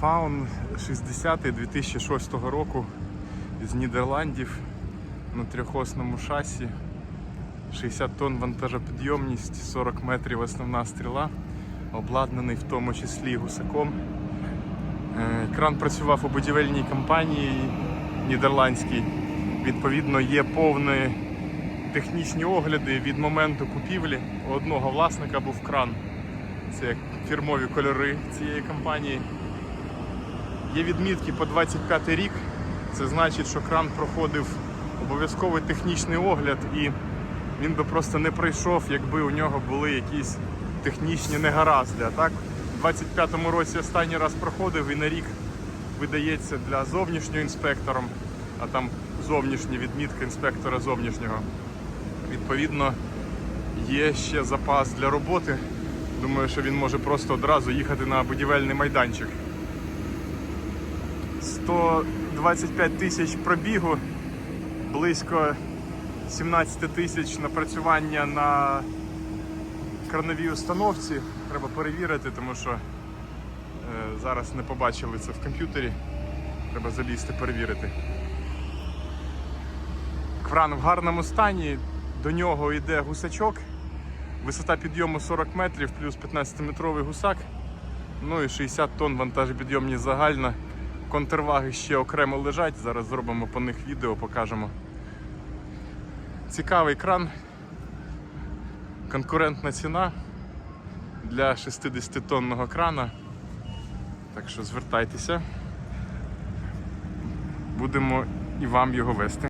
Фаун 60 2006 року з Нідерландів на трьохосному шасі. 60 тонн вантажопідйомність, 40 метрів основна стріла, обладнаний в тому числі гусаком. Е, Кран працював у будівельній компанії нідерландській. Відповідно, є повні технічні огляди від моменту купівлі. У одного власника був кран. Це фірмові кольори цієї компанії. Є відмітки по 25 рік. Це значить, що кран проходив обов'язковий технічний огляд і він би просто не пройшов, якби у нього були якісь технічні негаразди. А так, у 25-му році останній раз проходив і на рік видається для зовнішнього інспектором, а там зовнішня відмітка інспектора зовнішнього. Відповідно, є ще запас для роботи. Думаю, що він може просто одразу їхати на будівельний майданчик. 125 тисяч пробігу, близько 17 тисяч напрацювання на крановій установці. Треба перевірити, тому що е, зараз не побачили це в комп'ютері. Треба залізти, перевірити. Кран в гарному стані, до нього йде гусачок. Висота підйому 40 метрів, плюс 15-метровий гусак. Ну і 60 тонн вантажопідйомність загальна. Контрваги ще окремо лежать. Зараз зробимо по них відео, покажемо. Цікавий кран. Конкурентна ціна для 60-тонного крана. Так що звертайтеся. Будемо і вам його вести.